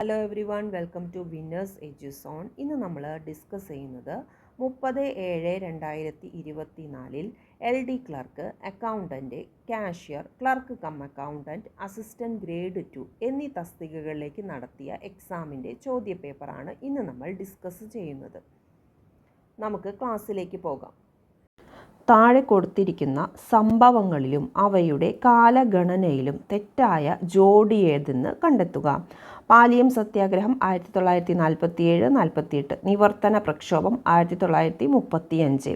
Hello everyone welcome to winners Eduzone ഇന്ന് നമ്മൾ discuss ചെയ്യുന്നത് മുപ്പത് ഏഴ് രണ്ടായിരത്തി ഇരുപത്തി നാലിൽ L D clerk accountant cashier clerk cum accountant assistant grade two എന്നീ തസ്തികകളിലേക്ക് നടത്തിയ എക്സാമിന്റെ ചോദ്യപേപ്പറാണ് ഇന്ന് നമ്മൾ ഡിസ്കസ് ചെയ്യുന്നത്. നമുക്ക് ക്ലാസ്സിലേക്ക് പോകാം. താഴെ കൊടുത്തിരിക്കുന്ന സംഭവങ്ങളിലും അവയുടെ കാലഗണനയിലും തെറ്റായ ജോഡിയേതെന്ന് കണ്ടെത്തുക. പാലിയം സത്യാഗ്രഹം ആയിരത്തി തൊള്ളായിരത്തി നാൽപ്പത്തി ഏഴ് നാൽപ്പത്തിയെട്ട് നിവർത്തന പ്രക്ഷോഭം ആയിരത്തി തൊള്ളായിരത്തി മുപ്പത്തി അഞ്ച്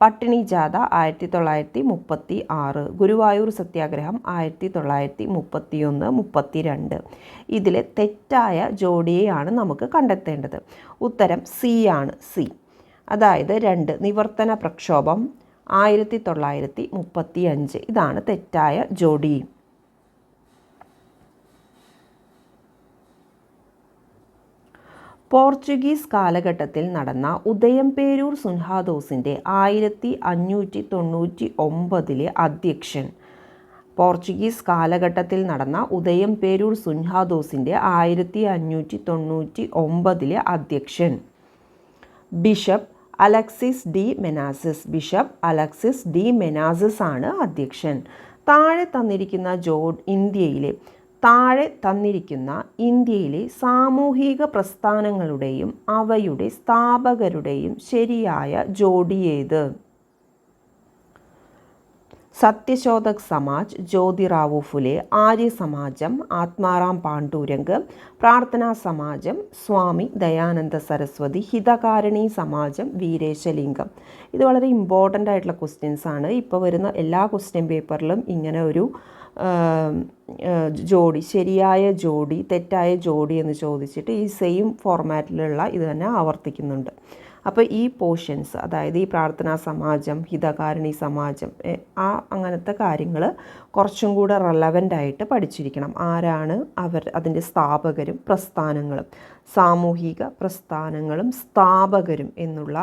പട്ടിണി ജാഥ ആയിരത്തി തൊള്ളായിരത്തി മുപ്പത്തി ആറ് ഗുരുവായൂർ സത്യാഗ്രഹം ആയിരത്തി തൊള്ളായിരത്തി മുപ്പത്തി ഒന്ന് മുപ്പത്തി രണ്ട് ഇതിലെ തെറ്റായ ജോഡിയെയാണ് നമുക്ക് കണ്ടെത്തേണ്ടത്. ഉത്തരം സി ആണ് സി. അതായത് രണ്ട് നിവർത്തന പ്രക്ഷോഭം ആയിരത്തി തൊള്ളായിരത്തി മുപ്പത്തി അഞ്ച് ഇതാണ് തെറ്റായ ജോഡി. പോർച്ചുഗീസ് കാലഘട്ടത്തിൽ നടന്ന ഉദയംപേരൂർ സുൻഹാദോസിന്റെ ആയിരത്തി അഞ്ഞൂറ്റി തൊണ്ണൂറ്റി ഒമ്പതിലെ അധ്യക്ഷൻ. പോർച്ചുഗീസ് കാലഘട്ടത്തിൽ നടന്ന ഉദയംപേരൂർ സുൻഹാദോസിന്റെ ആയിരത്തി അഞ്ഞൂറ്റി തൊണ്ണൂറ്റി ഒമ്പതിലെ അധ്യക്ഷൻ. Bishop Alexis de Menezes. Bishop Alexis de Menezes ആണ് അധ്യക്ഷൻ. താഴെ തന്നിരിക്കുന്ന ജോ ഇന്ത്യയിലെ താഴെ തന്നിരിക്കുന്ന ഇന്ത്യയിലെ സാമൂഹിക പ്രസ്ഥാനങ്ങളുടെയും അവയുടെ സ്ഥാപകരുടെയും ശരിയായ ജോഡി സത്യശോധക് സമാജ് ജ്യോതിറാവു ഫുലെ ആര്യ സമാജം ആത്മാറാം പാണ്ഡൂരംഗ് പ്രാർത്ഥനാ സമാജം സ്വാമി ദയാനന്ദ സരസ്വതി ഹിതകാരണി സമാജം വീരേശലിംഗം. ഇത് വളരെ ഇമ്പോർട്ടന്റ് ആയിട്ടുള്ള ക്വസ്റ്റ്യൻസ് ആണ്. ഇപ്പോൾ വരുന്ന എല്ലാ ക്വസ്റ്റ്യൻ പേപ്പറിലും ഇങ്ങനെ ഒരു ജോഡി ശരിയായ ജോഡി തെറ്റായ ജോഡി എന്ന് ചോദിച്ചിട്ട് ഈ സെയിം ഫോർമാറ്റിലുള്ള ഇത് തന്നെ ആവർത്തിക്കുന്നുണ്ട്. അപ്പോൾ ഈ പോർഷൻസ് അതായത് ഈ പ്രാർത്ഥനാ സമാജം ഹിതകാരിണി സമാജം ആ അങ്ങനത്തെ കാര്യങ്ങൾ കുറച്ചും കൂടെ റെലവന്റ് ആയിട്ട് പഠിച്ചിരിക്കണം. ആരാണ് അവർ അതിന്റെ സ്ഥാപകരും പ്രസ്ഥാനങ്ങളും? സാമൂഹിക പ്രസ്ഥാനങ്ങളും സ്ഥാപകരും എന്നുള്ള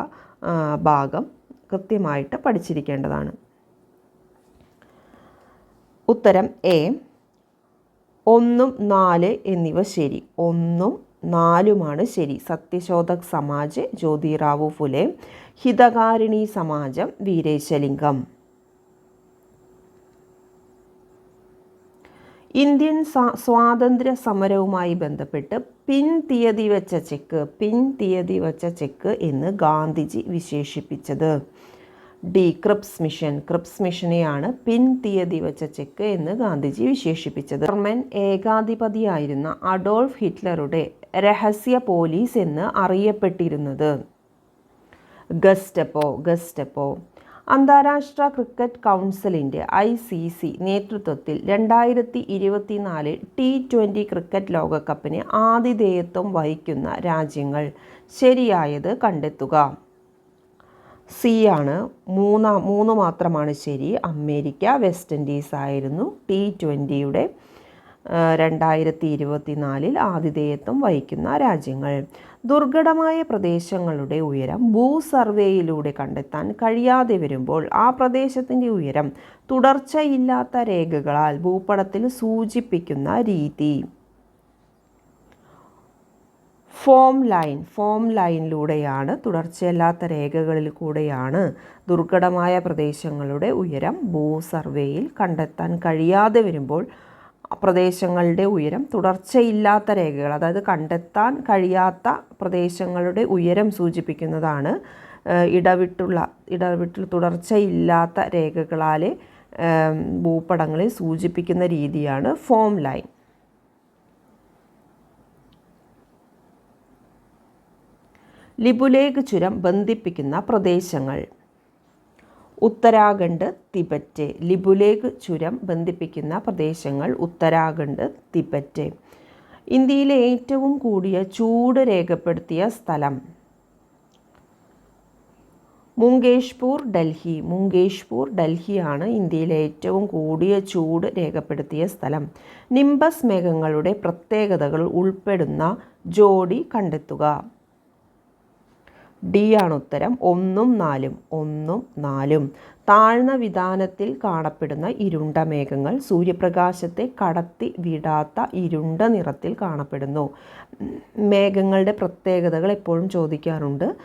ഭാഗം കൃത്യമായിട്ട് പഠിച്ചിരിക്കേണ്ടതാണ്. ഉത്തരം എ ഒന്നും നാല് എന്നിവ ശരി. ഒന്നും നാലുമാണ് ശരി. സത്യശോധക് സമാജ് ജ്യോതിറാവു ഫുലെ ഹിതകാരിണി സമാജം വീരേശലിംഗം. ഇന്ത്യൻ സ്വാതന്ത്ര്യ സമരവുമായി ബന്ധപ്പെട്ട് പിൻ തീയതി വെച്ച ചെക്ക് പിൻ തീയതി വെച്ച ചെക്ക് എന്ന് ഗാന്ധിജി വിശേഷിപ്പിച്ചത്. The Cripps mission. ക്രിപ്സ് മിഷനെയാണ് പിൻ തീയതി വെച്ച ചെക്ക് എന്ന് ഗാന്ധിജി വിശേഷിപ്പിച്ചത്. ജർമ്മൻ ഏകാധിപതിയായിരുന്ന അഡോൾഫ് ഹിറ്റ്ലറുടെ രഹസ്യ പോലീസ് എന്ന് അറിയപ്പെട്ടിരുന്നത്. Gestapo Gestapo. അന്താരാഷ്ട്ര ക്രിക്കറ്റ് കൗൺസിലിന്റെ ഐ സി സി നേതൃത്വത്തിൽ രണ്ടായിരത്തി ഇരുപത്തിനാല് ടി ട്വന്റി ക്രിക്കറ്റ് ലോകകപ്പിന് ആതിഥേയത്വം വഹിക്കുന്ന രാജ്യങ്ങൾ ശരിയായത് കണ്ടെത്തുക. സി ആണ്. മൂന്നാ മൂന്ന് മാത്രമാണ് ശരി. അമേരിക്ക വെസ്റ്റ് ഇൻഡീസ് ആയിരുന്നു. ടി ട്വന്റിയുടെ രണ്ടായിരത്തി ഇരുപത്തിനാലിൽ ആതിഥേയത്വം വഹിക്കുന്ന രാജ്യങ്ങൾ. ദുർഘടമായ പ്രദേശങ്ങളുടെ ഉയരം ഭൂ സർവേയിലൂടെ കണ്ടെത്താൻ കഴിയാതെ വരുമ്പോൾ ആ പ്രദേശത്തിന്റെ ഉയരം തുടർച്ചയില്ലാത്ത രേഖകളാൽ ഭൂപടത്തിൽ സൂചിപ്പിക്കുന്ന രീതി. ഫോം ലൈൻ ഫോം ലൈനിലൂടെയാണ് തുടർച്ചയല്ലാത്ത രേഖകളിൽ കൂടെയാണ് ദുർഘടമായ പ്രദേശങ്ങളുടെ ഉയരം ഭൂ സർവേയിൽ കണ്ടെത്താൻ കഴിയാതെ വരുമ്പോൾ പ്രദേശങ്ങളുടെ ഉയരം തുടർച്ചയില്ലാത്ത രേഖകൾ അതായത് കണ്ടെത്താൻ കഴിയാത്ത പ്രദേശങ്ങളുടെ ഉയരം സൂചിപ്പിക്കുന്നതാണ് ഇടവിട്ടുള്ള ഇടവിട്ടുള്ള തുടർച്ചയില്ലാത്ത രേഖകളാലെ ഭൂപടങ്ങളെ സൂചിപ്പിക്കുന്ന രീതിയാണ് ഫോം ലൈൻ. ലിബുലേഖ് ചുരം ബന്ധിപ്പിക്കുന്ന പ്രദേശങ്ങൾ. ഉത്തരാഖണ്ഡ് തിബറ്റ്. ലിബുലേഖ് ചുരം ബന്ധിപ്പിക്കുന്ന പ്രദേശങ്ങൾ ഉത്തരാഖണ്ഡ് തിബറ്റ്. ഇന്ത്യയിലെ ഏറ്റവും കൂടിയ ചൂട് രേഖപ്പെടുത്തിയ സ്ഥലം മുങ്കേഷ്പൂർ ഡൽഹി. മുങ്കേഷ്പൂർ ഡൽഹിയാണ് ഇന്ത്യയിലെ ഏറ്റവും കൂടിയ ചൂട് രേഖപ്പെടുത്തിയ സ്ഥലം. നിംബസ് മേഘങ്ങളുടെ പ്രത്യേകതകൾ ഉൾപ്പെടുന്ന ജോഡി കണ്ടെത്തുക. ഡി ആണ് ഉത്തരം. ഒന്നും നാലും ഒന്നും നാലും. താഴ്ന്ന വിധാനത്തിൽ കാണപ്പെടുന്ന ഇരുണ്ട മേഘങ്ങൾ സൂര്യപ്രകാശത്തെ കടത്തി വിടാത്ത ഇരുണ്ട നിറത്തിൽ കാണപ്പെടുന്നു. മേഘങ്ങളുടെ പ്രത്യേകതകൾ എപ്പോഴും ചോദിക്കാറുണ്ട്.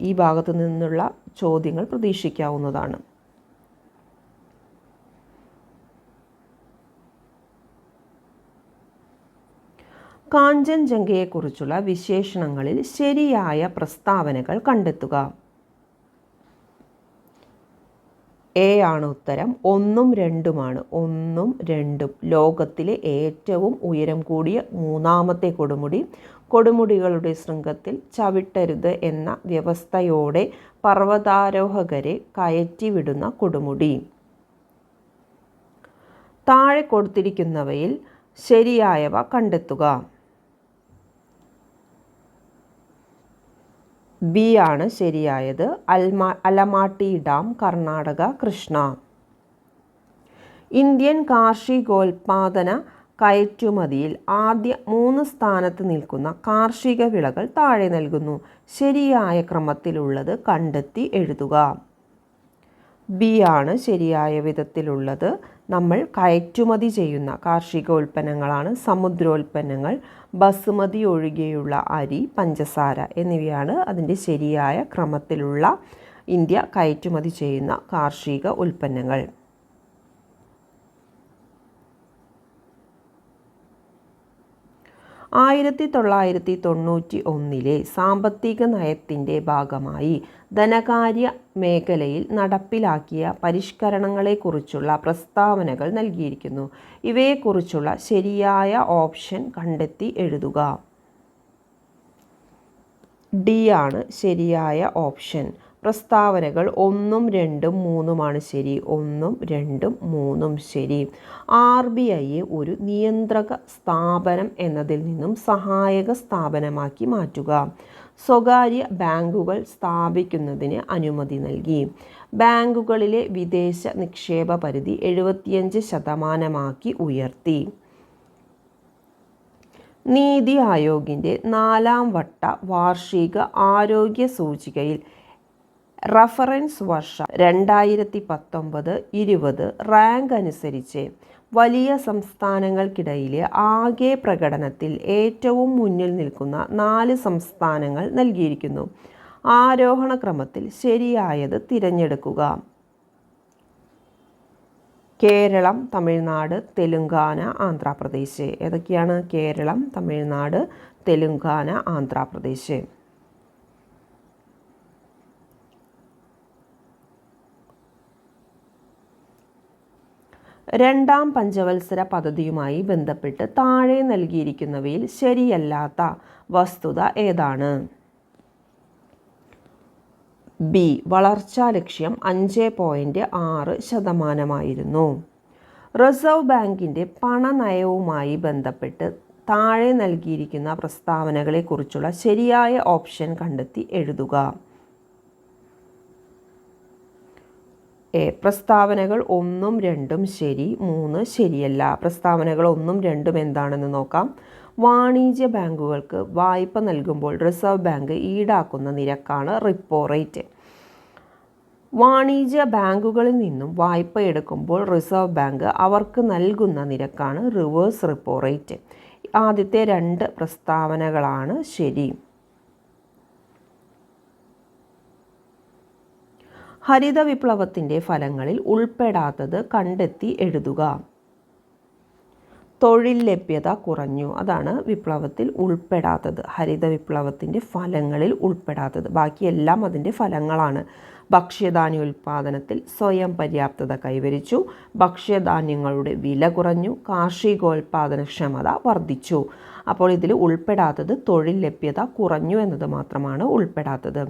ഈ ഭാഗത്തു നിന്നുള്ള ചോദ്യങ്ങൾ പ്രതീക്ഷിക്കാവുന്നതാണ്. കാഞ്ചൻജംഗയെക്കുറിച്ചുള്ള വിശേഷണങ്ങളിൽ ശരിയായ പ്രസ്താവനകൾ കണ്ടെത്തുക. എ ആണ് ഉത്തരം. ഒന്നും രണ്ടുമാണ്. ഒന്നും രണ്ടും ലോകത്തിലെ ഏറ്റവും ഉയരം കൂടിയ മൂന്നാമത്തെ കൊടുമുടി. കൊടുമുടികളുടെ ശൃംഖത്തിൽ ചവിട്ടരുത് എന്ന വ്യവസ്ഥയോടെ പർവതാരോഹകരെ കയറ്റിവിടുന്ന കൊടുമുടി. താഴെ കൊടുത്തിരിക്കുന്നവയിൽ ശരിയായവ കണ്ടെത്തുക. ബി ആണ് ശരിയായത്. Alma Almatti dam Karnataka Krishna. Indian കാർഷികോൽപാദന കയറ്റുമതിയിൽ ആദ്യ മൂന്ന് സ്ഥാനത്ത് നിൽക്കുന്ന കാർഷിക വിളകൾ താഴെ നൽകുന്നു. ശരിയായ ക്രമത്തിലുള്ളത് കണ്ടെത്തി എഴുതുക. ബി ആണ് ശരിയായ വിധത്തിലുള്ളത്. നമ്മൾ കയറ്റുമതി ചെയ്യുന്ന കാർഷികോൽപ്പന്നങ്ങളാണ് സമുദ്രോൽപ്പന്നങ്ങൾ ബസുമതി ഒഴികെയുള്ള അരി പഞ്ചസാര എന്നിവയാണ് അതിന്റെ ശരിയായ ക്രമത്തിലുള്ള ഇന്ത്യ കയറ്റുമതി ചെയ്യുന്ന കാർഷിക ഉൽപ്പന്നങ്ങൾ. ആയിരത്തി തൊള്ളായിരത്തി തൊണ്ണൂറ്റി ഒന്നിലെ സാമ്പത്തിക നയത്തിന്റെ ഭാഗമായി ധനകാര്യ മേഖലയിൽ നടപ്പിലാക്കിയ പരിഷ്കരണങ്ങളെക്കുറിച്ചുള്ള പ്രസ്താവനകൾ നൽകിയിരിക്കുന്നു. ഇവയെക്കുറിച്ചുള്ള ശരിയായ ഓപ്ഷൻ കണ്ടെത്തി എഴുതുക. ഡി ആണ് ശരിയായ ഓപ്ഷൻ. പ്രസ്താവനകൾ ഒന്നും രണ്ടും മൂന്നുമാണ് ശരി. ഒന്നും രണ്ടും മൂന്നും ശരി. ആർ ബി ഐയെ ഒരു നിയന്ത്രക സ്ഥാപനം എന്നതിൽ നിന്നും സഹായക സ്ഥാപനമാക്കി മാറ്റുക. സ്വകാര്യ ബാങ്കുകൾ സ്ഥാപിക്കുന്നതിന് അനുമതി നൽകി. ബാങ്കുകളിലെ വിദേശ നിക്ഷേപ പരിധി എഴുപത്തിയഞ്ച് ശതമാനമാക്കി ഉയർത്തി. നീതി ആയോഗിന്റെ നാലാം വട്ട വാർഷിക ആരോഗ്യ സൂചികയിൽ റഫറൻസ് വർഷം രണ്ടായിരത്തി പത്തൊമ്പത് ഇരുപത് റാങ്ക് അനുസരിച്ച് വലിയ സംസ്ഥാനങ്ങൾക്കിടയിലെ ആകെ പ്രകടനത്തിൽ ഏറ്റവും മുന്നിൽ നിൽക്കുന്ന നാല് സംസ്ഥാനങ്ങൾ നൽകിയിരിക്കുന്നു. ആരോഹണ ക്രമത്തിൽ ശരിയായത് തിരഞ്ഞെടുക്കുക. കേരളം തമിഴ്നാട് തെലുങ്കാന ആന്ധ്രാപ്രദേശ്. ഏതൊക്കെയാണ്? കേരളം തമിഴ്നാട് തെലുങ്കാന ആന്ധ്രാപ്രദേശ്. രണ്ടാം പഞ്ചവത്സര പദ്ധതിയുമായി ബന്ധപ്പെട്ട് താഴെ നൽകിയിരിക്കുന്നവയിൽ ശരിയല്ലാത്ത വസ്തുത ഏതാണ്? ബി. വളർച്ചാ ലക്ഷ്യം അഞ്ച് പോയിന്റ് ആറ് ശതമാനമായിരുന്നു. റിസർവ് ബാങ്കിന്റെ പണനയവുമായി ബന്ധപ്പെട്ട് താഴെ നൽകിയിരിക്കുന്ന പ്രസ്താവനകളെക്കുറിച്ചുള്ള ശരിയായ ഓപ്ഷൻ കണ്ടെത്തി എഴുതുക. പ്രസ്താവനകൾ ഒന്നും രണ്ടും ശരി മൂന്ന് ശരിയല്ല. പ്രസ്താവനകൾ ഒന്നും രണ്ടും എന്താണെന്ന് നോക്കാം. വാണിജ്യ ബാങ്കുകൾക്ക് വായ്പ നൽകുമ്പോൾ റിസർവ് ബാങ്ക് ഈടാക്കുന്ന നിരക്കാണ് റിപ്പോ റേറ്റ്. വാണിജ്യ ബാങ്കുകളിൽ നിന്നും വായ്പ എടുക്കുമ്പോൾ റിസർവ് ബാങ്ക് അവർക്ക് നൽകുന്ന നിരക്കാണ് റിവേഴ്സ് റിപ്പോ റേറ്റ്. ആദ്യത്തെ രണ്ട് പ്രസ്താവനകളാണ് ശരി. ഹരിത വിപ്ലവത്തിന്റെ ഫലങ്ങളിൽ ഉൾപ്പെടാത്തത് കണ്ടെത്തി എഴുതുക. തൊഴിൽ ലഭ്യത കുറഞ്ഞു. അതാണ് വിപ്ലവത്തിൽ ഉൾപ്പെടാത്തത്. ഹരിത വിപ്ലവത്തിന്റെ ഫലങ്ങളിൽ ഉൾപ്പെടാത്തത്. ബാക്കിയെല്ലാം അതിന്റെ ഫലങ്ങളാണ്. ഭക്ഷ്യധാന്യ ഉൽപ്പാദനത്തിൽ സ്വയം പര്യാപ്തത കൈവരിച്ചു. ഭക്ഷ്യധാന്യങ്ങളുടെ വില കുറഞ്ഞു. കാർഷികോൽപാദനക്ഷമത വർദ്ധിച്ചു. അപ്പോൾ ഇതിൽ ഉൾപ്പെടാത്തത് തൊഴിൽ ലഭ്യത കുറഞ്ഞു എന്നത് മാത്രമാണ് ഉൾപ്പെടാത്തത്.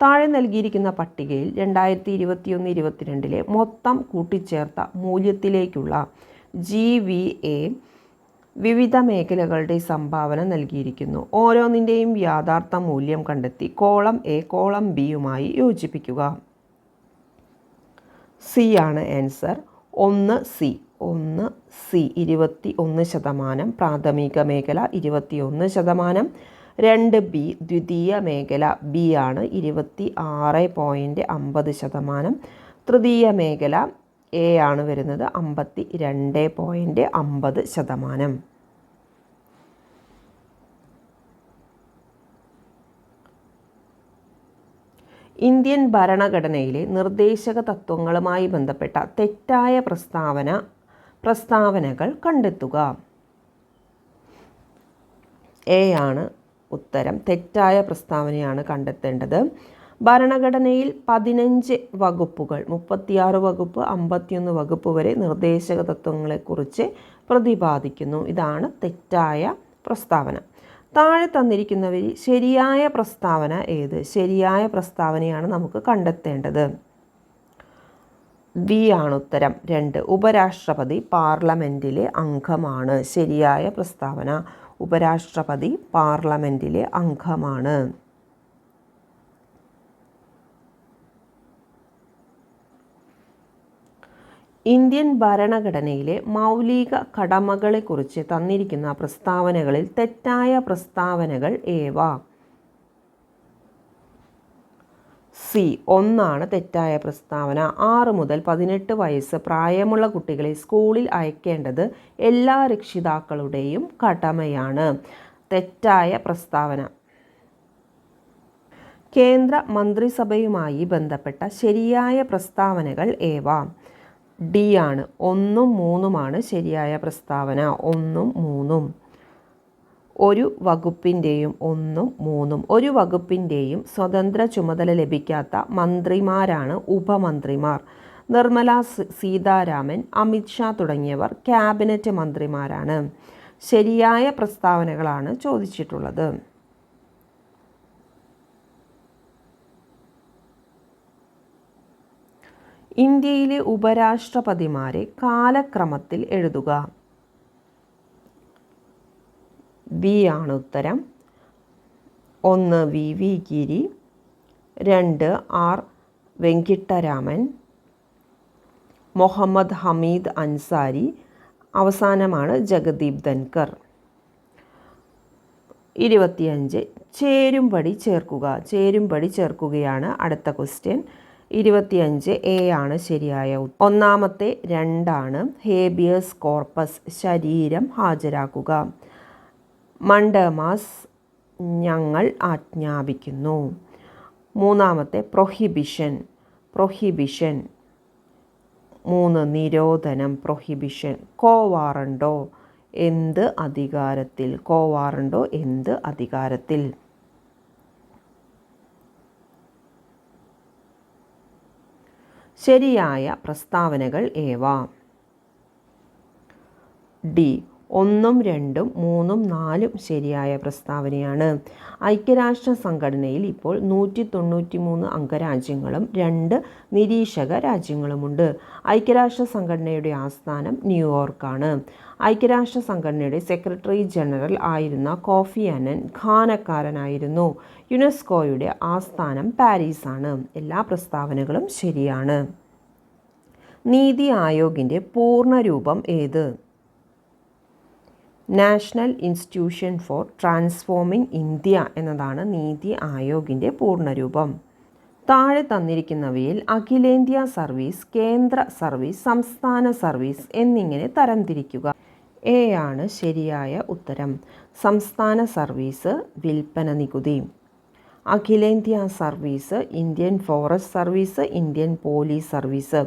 താഴെ നൽകിയിരിക്കുന്ന പട്ടികയിൽ രണ്ടായിരത്തി ഇരുപത്തിയൊന്ന് ഇരുപത്തിരണ്ടിലെ മൊത്തം കൂട്ടിച്ചേർത്ത മൂല്യത്തിലേക്കുള്ള ജി വി എ വിവിധ മേഖലകളുടെ സംഭാവന നൽകിയിരിക്കുന്നു. ഓരോന്നിന്റെയും യാഥാർത്ഥ മൂല്യം കണ്ടെത്തി കോളം എ കോളം ബിയുമായി യോജിപ്പിക്കുക. സി ആണ് ആൻസർ. ഒന്ന് സി ഒന്ന് സി ഇരുപത്തി ഒന്ന് ശതമാനം പ്രാഥമിക മേഖല ഇരുപത്തി ഒന്ന് ശതമാനം രണ്ട് ബി ദ്വിതീയ മേഖല ബി ആണ് ഇരുപത്തി ആറ് പോയിന്റ് അമ്പത് ശതമാനം. തൃതീയ മേഖല എ ആണ് വരുന്നത് അമ്പത്തി രണ്ട് പോയിന്റ് അമ്പത് ശതമാനം. ഇന്ത്യൻ ഭരണഘടനയിലെ നിർദ്ദേശക തത്വങ്ങളുമായി ബന്ധപ്പെട്ട തെറ്റായ പ്രസ്താവന പ്രസ്താവനകൾ കണ്ടെത്തുക. എ ആണ് ഉത്തരം തെറ്റായ പ്രസ്താവനയാണ് കണ്ടെത്തേണ്ടത്. ഭരണഘടനയിൽ പതിനഞ്ച് വകുപ്പുകൾ മുപ്പത്തിയാറ് വകുപ്പ് അമ്പത്തിയൊന്ന് വകുപ്പ് വരെ നിർദ്ദേശക തത്വങ്ങളെക്കുറിച്ച് പ്രതിപാദിക്കുന്നു. ഇതാണ് തെറ്റായ പ്രസ്താവന. താഴെ തന്നിരിക്കുന്നവരിൽ ശരിയായ പ്രസ്താവന ഏത്? ശരിയായ പ്രസ്താവനയാണ് നമുക്ക് കണ്ടെത്തേണ്ടത്. വി ആണ് ഉത്തരം. രണ്ട് ഉപരാഷ്ട്രപതി പാർലമെന്റിലെ അംഗമാണ്. ശരിയായ പ്രസ്താവന. ഉപരാഷ്ട്രപതി പാർലമെന്റിലെ അംഗമാണ്. ഇന്ത്യൻ ഭരണഘടനയിലെ മൗലിക കടമകളെക്കുറിച്ച് തന്നിരിക്കുന്ന പ്രസ്താവനകളിൽ തെറ്റായ പ്രസ്താവനകൾ ഏവ? സി. ഒന്നാണ് തെറ്റായ പ്രസ്താവന. ആറ് മുതൽ പതിനെട്ട് വയസ്സ് പ്രായമുള്ള കുട്ടികളെ സ്കൂളിൽ അയക്കേണ്ടത് എല്ലാ രക്ഷിതാക്കളുടെയും കടമയാണ്. തെറ്റായ പ്രസ്താവന. കേന്ദ്ര മന്ത്രിസഭയുമായി ബന്ധപ്പെട്ട ശരിയായ പ്രസ്താവനകൾ ഏവ? ഡി ആണ്. ഒന്നും മൂന്നുമാണ് ശരിയായ പ്രസ്താവന. ഒന്നും മൂന്നും. ഒരു വകുപ്പിന്റെയും ഒന്നും മൂന്നും ഒരു വകുപ്പിന്റെയും സ്വതന്ത്ര ചുമതല ലഭിക്കാത്ത മന്ത്രിമാരാണ് ഉപമന്ത്രിമാർ. നിർമ്മല സീതാരാമൻ അമിത്ഷാ തുടങ്ങിയവർ ക്യാബിനറ്റ് മന്ത്രിമാരാണ്. ശരിയായ പ്രസ്താവനകളാണ് ചോദിച്ചിട്ടുള്ളത്. ഇന്ത്യയിലെ ഉപരാഷ്ട്രപതിമാരെ കാലക്രമത്തിൽ എഴുതുക. ബി ആണ് ഉത്തരം. ഒന്ന് വി വി ഗിരി രണ്ട് ആർ വെങ്കിട്ടരാമൻ മുഹമ്മദ് ഹമീദ് അൻസാരി അവസാനമാണ് ജഗദീപ് ധൻകർ ഇരുപത്തിയഞ്ച് ചേരുംപടി ചേർക്കുക. ചേരുംപടി ചേർക്കുകയാണ് അടുത്ത ക്വസ്റ്റ്യൻ ഇരുപത്തിയഞ്ച് എ ആണ് ശരിയായ ഒന്നാമത്തെ രണ്ടാണ് ഹേബിയസ് കോർപ്പസ് ശരീരം ഹാജരാക്കുക. മണ്ടമാസ് ഞങ്ങൾ ആജ്ഞാപിക്കുന്നു. മൂന്നാമത്തെ പ്രൊഹിബിഷൻ പ്രൊഹിബിഷൻ. മൂന്ന് നിരോധനം പ്രൊഹിബിഷൻ. കോവാറണ്ടോ? എന്ത് അധികാരത്തിൽ? കോവാറണ്ടോ? എന്ത് അധികാരത്തിൽ? ശരിയായ പ്രസ്താവനകൾ ഏവ? ഡി. ഒന്നും രണ്ടും മൂന്നും നാലും ശരിയായ പ്രസ്താവനയാണ്. ഐക്യരാഷ്ട്ര സംഘടനയിൽ ഇപ്പോൾ നൂറ്റി തൊണ്ണൂറ്റി മൂന്ന് അംഗരാജ്യങ്ങളും രണ്ട് നിരീക്ഷക രാജ്യങ്ങളുമുണ്ട്. ഐക്യരാഷ്ട്ര സംഘടനയുടെ ആസ്ഥാനം ന്യൂയോർക്കാണ്. ഐക്യരാഷ്ട്ര സംഘടനയുടെ സെക്രട്ടറി ജനറൽ ആയിരുന്ന കോഫി അനൻ ഖാനക്കാരനായിരുന്നു. യുനെസ്കോയുടെ ആസ്ഥാനം പാരീസാണ്. എല്ലാ പ്രസ്താവനകളും ശരിയാണ്. നീതി ആയോഗിന്റെ പൂർണരൂപം ഏത്? National institution for transforming India എന്നതാണ് നീതി ആയോഗിന്റെ പൂർണരൂപം. താഴെ തന്നിരിക്കുന്നവയിൽ അഖിലേന്ത്യാ സർവീസ് കേന്ദ്ര സർവീസ് സംസ്ഥാന സർവീസ് എന്നിങ്ങനെ തരംതിരിക്കുക. എ ആണ് ശരിയായ ഉത്തരം. സംസ്ഥാന സർവീസ് വിൽപ്പന നികുതി. അഖിലേന്ത്യാ service Indian forest service Indian police service.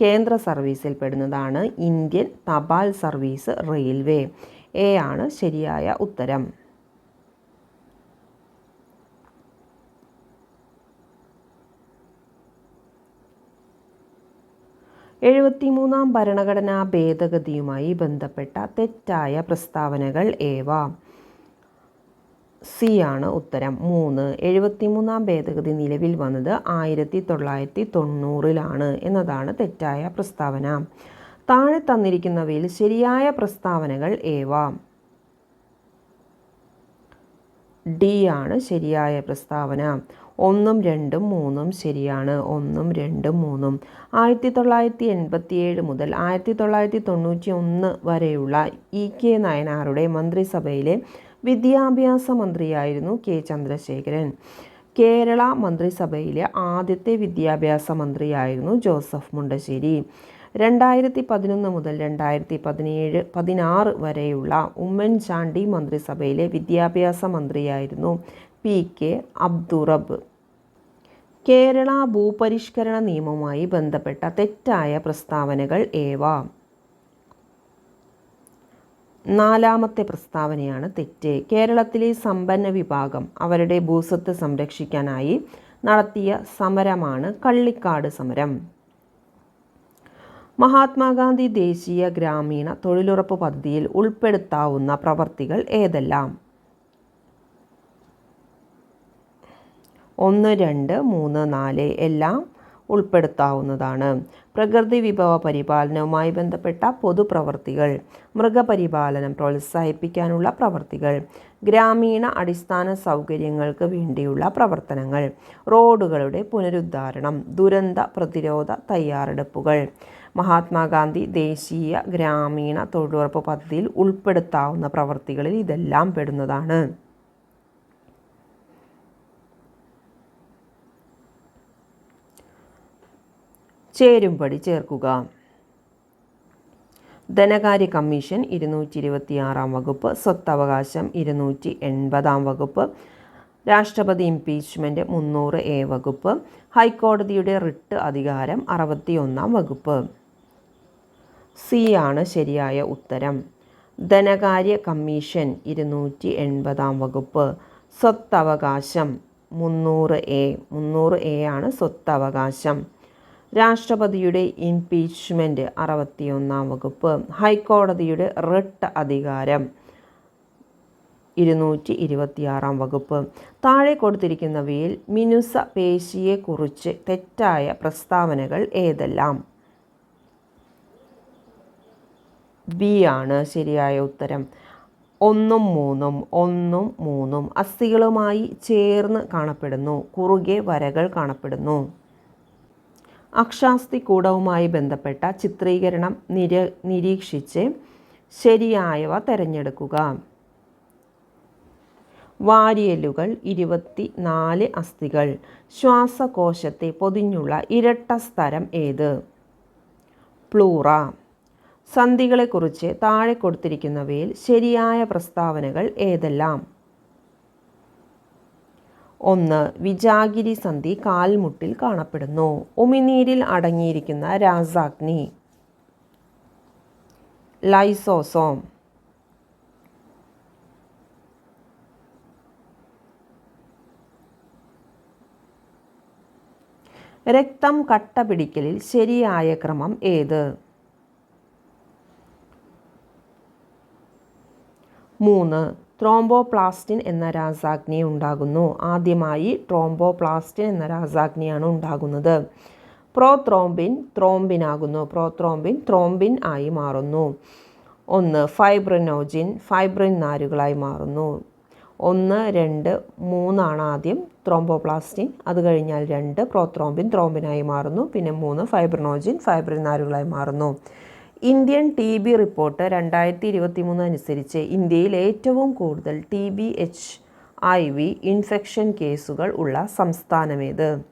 കേന്ദ്ര സർവീസിൽ പെടുന്നതാണ് ഇന്ത്യൻ തപാൽ സർവീസ് റെയിൽവേ. എ ആണ് ശരിയായ ഉത്തരം. എഴുപത്തിമൂന്നാം ഭരണഘടനാ ഭേദഗതിയുമായി ബന്ധപ്പെട്ട തെറ്റായ പ്രസ്താവനകൾ ഏവ? സി ആണ് ഉത്തരം. മൂന്ന്. എഴുപത്തിമൂന്നാം ഭേദഗതി നിലവിൽ വന്നത് ആയിരത്തി തൊള്ളായിരത്തി തൊണ്ണൂറിലാണ് എന്നതാണ് തെറ്റായ പ്രസ്താവന. താഴെ തന്നിരിക്കുന്നവയിൽ ശരിയായ പ്രസ്താവനകൾ ഏവ? ഡി ആണ് ശരിയായ പ്രസ്താവന. ഒന്നും രണ്ടും മൂന്നും ശരിയാണ്. ഒന്നും രണ്ടും മൂന്നും. ആയിരത്തി തൊള്ളായിരത്തി എൺപത്തിയേഴ് മുതൽ ആയിരത്തി തൊള്ളായിരത്തി തൊണ്ണൂറ്റി ഒന്ന് വരെയുള്ള ഇ കെ നയനാറുടെ മന്ത്രിസഭയിലെ വിദ്യാഭ്യാസ മന്ത്രിയായിരുന്നു കെ ചന്ദ്രശേഖരൻ. കേരള മന്ത്രിസഭയിലെ ആദ്യത്തെ വിദ്യാഭ്യാസ മന്ത്രിയായിരുന്നു ജോസഫ് മുണ്ടശ്ശേരി. രണ്ടായിരത്തി പതിനൊന്ന് മുതൽ രണ്ടായിരത്തി പതിനേഴ് പതിനാറ് വരെയുള്ള ഉമ്മൻചാണ്ടി മന്ത്രിസഭയിലെ വിദ്യാഭ്യാസ മന്ത്രിയായിരുന്നു പി കെ അബ്ദുറബ്. കേരള ഭൂപരിഷ്കരണ നിയമവുമായി ബന്ധപ്പെട്ട തെറ്റായ പ്രസ്താവനകൾ ഏവ? നാലാമത്തെ പ്രസ്താവനയാണ് തെറ്റ്. കേരളത്തിലെ സമ്പന്ന വിഭാഗം അവരുടെ ഭൂസ്വത്ത് സംരക്ഷിക്കാനായി നടത്തിയ സമരമാണ് കള്ളിക്കാട് സമരം. മഹാത്മാഗാന്ധി ദേശീയ ഗ്രാമീണ തൊഴിലുറപ്പ് പദ്ധതിയിൽ ഉൾപ്പെടുത്താവുന്ന പ്രവർത്തികൾ ഏതെല്ലാം? ഒന്ന് രണ്ട് മൂന്ന് നാല് എല്ലാം ഉൾപ്പെടുത്താവുന്നതാണ്. പ്രകൃതി വിഭവ പരിപാലനവുമായി ബന്ധപ്പെട്ട പൊതുപ്രവർത്തികൾ മൃഗപരിപാലനം പ്രോത്സാഹിപ്പിക്കാനുള്ള പ്രവർത്തികൾ ഗ്രാമീണ അടിസ്ഥാന സൗകര്യങ്ങൾക്ക് വേണ്ടിയുള്ള പ്രവർത്തനങ്ങൾ റോഡുകളുടെ പുനരുദ്ധാരണം ദുരന്ത പ്രതിരോധ തയ്യാറെടുപ്പുകൾ മഹാത്മാഗാന്ധി ദേശീയ ഗ്രാമീണ തൊഴിലുറപ്പ് പദ്ധതിയിൽ ഉൾപ്പെടുത്താവുന്ന പ്രവൃത്തികളിൽ ഇതെല്ലാം പെടുന്നതാണ്. ചേരുംപടി ചേർക്കുക. ധനകാര്യ കമ്മീഷൻ ഇരുന്നൂറ്റി ഇരുപത്തിയാറാം വകുപ്പ് സ്വത്തവകാശം ഇരുന്നൂറ്റി എൺപതാം വകുപ്പ് രാഷ്ട്രപതി ഇംപീച്ച്മെന്റ് മുന്നൂറ് എ വകുപ്പ് ഹൈക്കോടതിയുടെ റിട്ട് അധികാരം അറുപത്തി ഒന്നാം വകുപ്പ്. സി ആണ് ശരിയായ ഉത്തരം. ധനകാര്യ കമ്മീഷൻ ഇരുന്നൂറ്റി എൺപതാം വകുപ്പ്. സ്വത്തവകാശം മുന്നൂറ് എ മുന്നൂറ് എ ആണ് സ്വത്തവകാശം. രാഷ്ട്രപതിയുടെ ഇംപീച്ച്മെന്റ് അറുപത്തിയൊന്നാം വകുപ്പ്. ഹൈക്കോടതിയുടെ റിട്ട് അധികാരം ഇരുന്നൂറ്റി ഇരുപത്തിയാറാം വകുപ്പ്. താഴെ കൊടുത്തിരിക്കുന്നവയിൽ മിനുസ പേശിയെക്കുറിച്ച് തെറ്റായ പ്രസ്താവനകൾ ഏതെല്ലാം? ബി ആണ് ശരിയായ ഉത്തരം. ഒന്നും മൂന്നും ഒന്നും മൂന്നും അസ്ഥികളുമായി ചേർന്ന് കാണപ്പെടുന്നു. കുറുകെ വരകൾ കാണപ്പെടുന്നു. അക്ഷാസ്തികൂടവുമായി ബന്ധപ്പെട്ട ചിത്രീകരണം നിര നിരീക്ഷിച്ച് ശരിയായവ തിരഞ്ഞെടുക്കുക. വാരിയലുകൾ ഇരുപത്തി നാല് അസ്ഥികൾ. ശ്വാസകോശത്തെ പൊതിഞ്ഞുള്ള ഇരട്ട സ്ഥലം ഏത്? പ്ലൂറ. സന്ധികളെക്കുറിച്ച് താഴെ കൊടുത്തിരിക്കുന്നവയിൽ ശരിയായ പ്രസ്താവനകൾ ഏതെല്ലാം? ഒന്ന്. വിജാഗിരി സന്ധി കാൽമുട്ടിൽ കാണപ്പെടുന്നു. ഉമിനീരിൽ അടങ്ങിയിരിക്കുന്ന രാസാഗ്നി. ലൈസോസോം. രക്തം കട്ട പിടിക്കലിൽ ശരിയായ ക്രമം ഏത്? മൂന്ന്. ത്രോംബോപ്ലാസ്റ്റിൻ എന്ന രാസാഗ്നി ഉണ്ടാകുന്നു. ആദ്യമായി ട്രോംബോപ്ലാസ്റ്റിൻ എന്ന രാസാഗ്നിയാണ് ഉണ്ടാകുന്നത്. പ്രോത്രോംബിൻ ത്രോംബിനാകുന്നു. പ്രോത്രോംബിൻ ത്രോംബിൻ ആയി മാറുന്നു. ഒന്ന്. ഫൈബ്രിനോജിൻ ഫൈബ്രിൻ നാരുകളായി മാറുന്നു. ഒന്ന് രണ്ട് മൂന്നാണ് ആദ്യം ത്രോംബോപ്ലാസ്റ്റിൻ അത് കഴിഞ്ഞാൽ രണ്ട് പ്രോത്രോംബിൻ ത്രോംബിനായി മാറുന്നു. പിന്നെ മൂന്ന് ഫൈബ്രിനോജിൻ ഫൈബ്രിൻ നാരുകളായി മാറുന്നു. ഇന്ത്യൻ ടി ബി റിപ്പോർട്ട് രണ്ടായിരത്തി ഇരുപത്തി മൂന്ന് അനുസരിച്ച് ഇന്ത്യയിൽ ഏറ്റവും കൂടുതൽ T B H I V infection കേസുകൾ ഉള്ള സംസ്ഥാനമേത്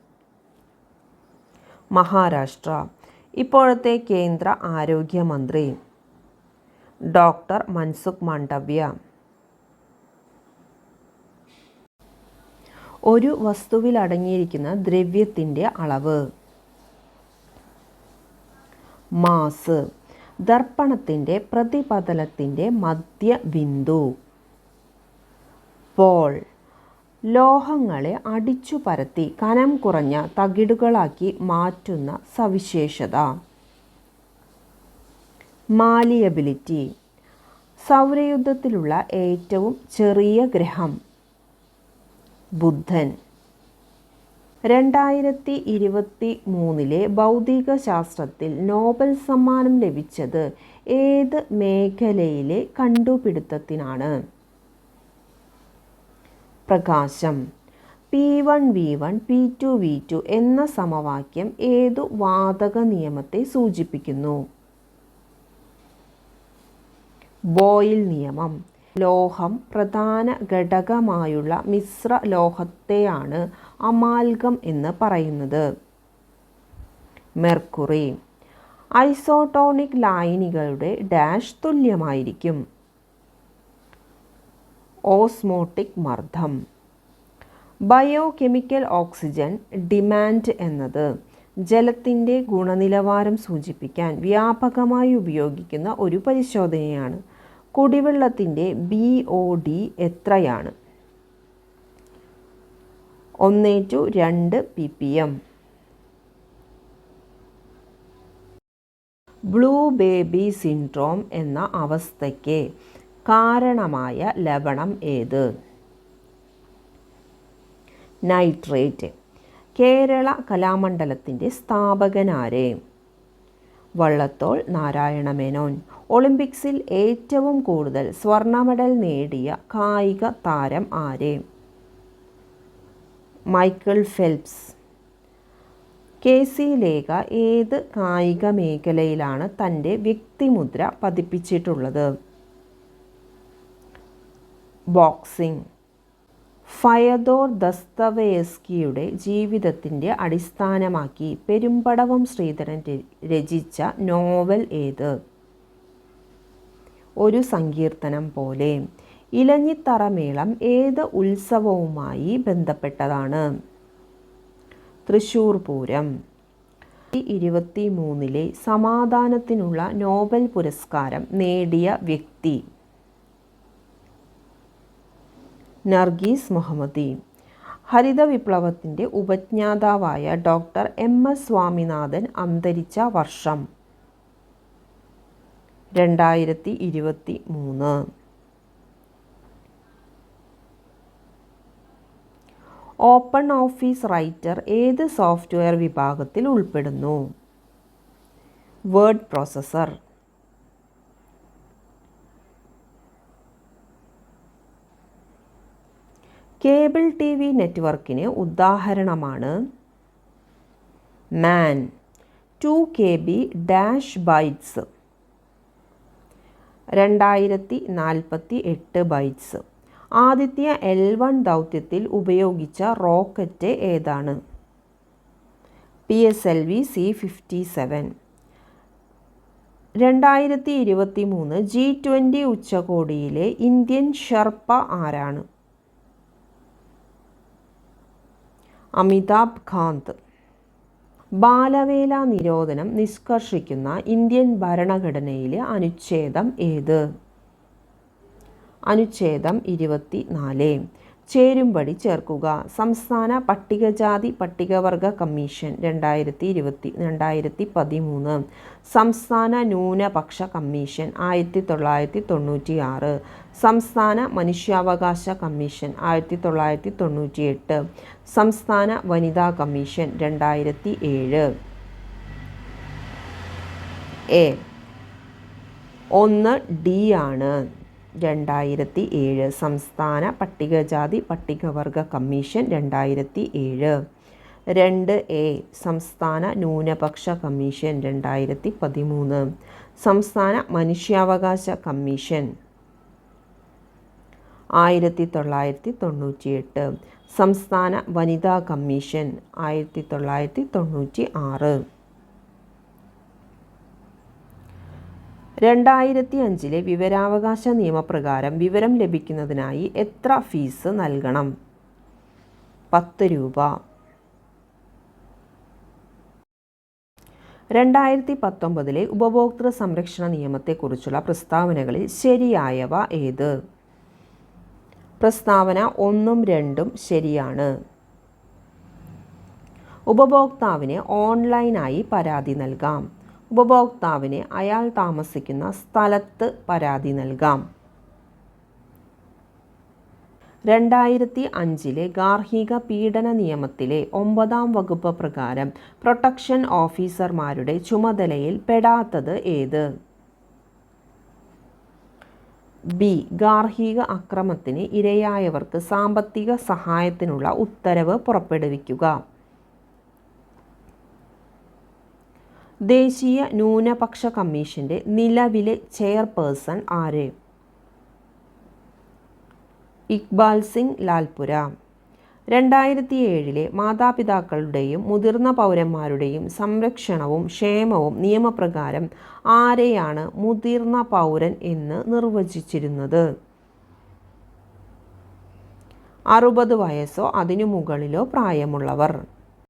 മഹാരാഷ്ട്ര. ഇപ്പോഴത്തെ കേന്ദ്ര ആരോഗ്യമന്ത്രി ഡോക്ടർ മൻസുഖ് മാണ്ഡവ്യ. ഒരു വസ്തുവിൽ അടങ്ങിയിരിക്കുന്ന ദ്രവ്യത്തിന്റെ അളവ്. മാസ് ദർപ്പണത്തിന്റെ പ്രതിപതലത്തിന്റെ മധ്യബിന്ദു. പോൾ ലോഹങ്ങളെ അടിച്ചു പരത്തി കനം കുറഞ്ഞ തകിടുകളാക്കി മാറ്റുന്ന സവിശേഷത. മാലിയബിലിറ്റി സൗരയുദ്ധത്തിലുള്ള ഏറ്റവും ചെറിയ ഗ്രഹം. ബുദ്ധൻ. രണ്ടായിരത്തി ഇരുപത്തി മൂന്നിലെ ഭൗതിക ശാസ്ത്രത്തിൽ നോബൽ സമ്മാനം ലഭിച്ചത് ഏത് മേഖലയിലെ കണ്ടുപിടുത്തത്തിനാണ്? പ്രകാശം. P one V one P two V two എന്ന സമവാക്യം ഏതു വാതക നിയമത്തെ സൂചിപ്പിക്കുന്നു? ബോയിൽ നിയമം. ലോഹം പ്രധാന ഘടകമായുള്ള മിശ്ര ലോഹത്തെയാണ് അമാൽഗം എന്ന് പറയുന്നത്. മെർക്കുറി ഐസോട്ടോണിക് ലായനികളുടെ ഡാഷ് തുല്യമായിരിക്കും. ഓസ്മോട്ടിക് മർദ്ദം ബയോ കെമിക്കൽ ഓക്സിജൻ ഡിമാൻഡ് എന്നത് ജലത്തിന്റെ ഗുണനിലവാരം സൂചിപ്പിക്കാൻ വ്യാപകമായി ഉപയോഗിക്കുന്ന ഒരു പരിശോധനയാണ്. കുടിവെള്ളത്തിന്റെ ബി ഒ ഡി എത്രയാണ്? ഒന്ന് ടു രണ്ട് P P M blue baby syndrome എന്ന അവസ്ഥയ്ക്ക് കാരണമായ ലവണം ഏത്? നൈട്രേറ്റ്. കേരള കലാമണ്ഡലത്തിന്റെ സ്ഥാപകനാരെ? വള്ളത്തോൾ നാരായണ മേനോൻ ഒളിമ്പിക്സിൽ ഏറ്റവും കൂടുതൽ സ്വർണ മെഡൽ നേടിയ കായിക താരം ആര്? Michael Phelps. K C Lekha ഏത് കായിക മേഖലയിലാണ് തന്റെ വ്യക്തിമുദ്ര പതിപ്പിച്ചിട്ടുള്ളത്? ബോക്സിംഗ്. ഫയദോർ ദസ്തവേസ്കിയുടെ ജീവിതത്തിന്റെ അടിസ്ഥാനമാക്കി പെരുമ്പടവം ശ്രീധരൻ രചിച്ച നോവൽ ഏത്? ഒരു സങ്കീർത്തനം പോലെ. ഇലഞ്ഞിത്തറമേളം ഏത് ഉത്സവവുമായി ബന്ധപ്പെട്ടതാണ്? തൃശൂർ പൂരം. ഇരുപത്തി മൂന്നിലെ സമാധാനത്തിനുള്ള നോബൽ പുരസ്കാരം നേടിയ വ്യക്തി നർഗീസ് മുഹമ്മദി. ഹരിത വിപ്ലവത്തിന്റെ ഉപജ്ഞാതാവായ ഡോക്ടർ എം എസ് സ്വാമിനാഥൻ അന്തരിച്ച വർഷം. രണ്ടായിരത്തി ഇരുപത്തി മൂന്ന് ഓപ്പൺ ഓഫീസ് റൈറ്റർ ഏത് സോഫ്റ്റ്വെയർ വിഭാഗത്തിൽ ഉൾപ്പെടുന്നു? Word processor cable T V നെറ്റ്വർക്കിന് ഉദാഹരണമാണ് MAN two K B dash bytes. രണ്ടായിരത്തി നാൽപ്പത്തി എട്ട് ബൈറ്റ്സ്. ആദിത്യ എൽ വൺ ദൗത്യത്തിൽ ഉപയോഗിച്ച റോക്കറ്റ് ഏതാണ്? P S L V C fifty seven. രണ്ടായിരത്തി ഇരുപത്തി മൂന്ന് ജി ട്വന്റി ഉച്ചകോടിയിലെ ഇന്ത്യൻ ഷെർപ്പ ആരാണ്? അമിതാഭ് കാന്ത്. ബാലവേല നിരോധനം നിഷ്കർഷിക്കുന്ന ഇന്ത്യൻ ഭരണഘടനയിലെ അനുച്ഛേദം ഏത്? അനുച്ഛേദം ഇരുപത്തി നാല് ചേരുംപടി ചേർക്കുക. സംസ്ഥാന പട്ടികജാതി പട്ടികവർഗ കമ്മീഷൻ രണ്ടായിരത്തി ഇരുപത്തി രണ്ടായിരത്തി പതിമൂന്ന് സംസ്ഥാന ന്യൂനപക്ഷ കമ്മീഷൻ ആയിരത്തി തൊള്ളായിരത്തി തൊണ്ണൂറ്റി ആറ് സംസ്ഥാന മനുഷ്യാവകാശ കമ്മീഷൻ ആയിരത്തി തൊള്ളായിരത്തി തൊണ്ണൂറ്റി എട്ട് സംസ്ഥാന വനിതാ കമ്മീഷൻ രണ്ടായിരത്തി ഏഴ് എ. ഒന്ന് ഡി ആണ്. രണ്ടായിരത്തി ഏഴ് സംസ്ഥാന പട്ടികജാതി പട്ടികവർഗ കമ്മീഷൻ രണ്ടായിരത്തി ഏഴ് രണ്ട് എ സംസ്ഥാന ന്യൂനപക്ഷ കമ്മീഷൻ രണ്ടായിരത്തി പതിമൂന്ന് സംസ്ഥാന മനുഷ്യാവകാശ കമ്മീഷൻ ആയിരത്തി തൊള്ളായിരത്തി തൊണ്ണൂറ്റിയെട്ട് സംസ്ഥാന വനിതാ കമ്മീഷൻ ആയിരത്തി തൊള്ളായിരത്തി തൊണ്ണൂറ്റി ആറ് രണ്ടായിരത്തി അഞ്ചിലെ വിവരാവകാശ നിയമപ്രകാരം വിവരം ലഭിക്കുന്നതിനായി എത്ര ഫീസ് നൽകണം? പത്ത് രൂപ. രണ്ടായിരത്തി പത്തൊമ്പതിലെ ഉപഭോക്തൃ സംരക്ഷണ നിയമത്തെക്കുറിച്ചുള്ള പ്രസ്താവനകളിൽ ശരിയായവ ഏത്? പ്രസ്താവന ഒന്നും രണ്ടും ശരിയാണ്. ഉപഭോക്താവിന് ഓൺലൈനായി പരാതി നൽകാം. ഉപഭോക്താവിന് അയാൾ താമസിക്കുന്ന സ്ഥലത്ത് പരാതി നൽകാം. രണ്ടായിരത്തി അഞ്ചിലെ ഗാർഹിക പീഡന നിയമത്തിലെ ഒമ്പതാം വകുപ്പ് പ്രകാരം പ്രൊട്ടക്ഷൻ ഓഫീസർമാരുടെ ചുമതലയിൽ പെടാത്തത് ഏത്? ബി. ഗാർഹിക അക്രമത്തിന് ഇരയായവർക്ക് സാമ്പത്തിക സഹായത്തിനുള്ള ഉത്തരവ് പുറപ്പെടുവിക്കുക. ദേശീയ ന്യൂനപക്ഷ കമ്മീഷന്റെ നിലവിലെ ചെയർപേഴ്സൺ ആര്? ഇക്ബാൽ സിംഗ് ലാൽപുര. രണ്ടായിരത്തി ഏഴിലെ മാതാപിതാക്കളുടെയും മുതിർന്ന പൗരന്മാരുടെയും സംരക്ഷണവും ക്ഷേമവും നിയമപ്രകാരം ആരെയാണ് മുതിർന്ന പൗരൻ എന്ന് നിർവചിച്ചിരുന്നത്? അറുപത് വയസ്സോ അതിനു മുകളിലോ പ്രായമുള്ളവർ.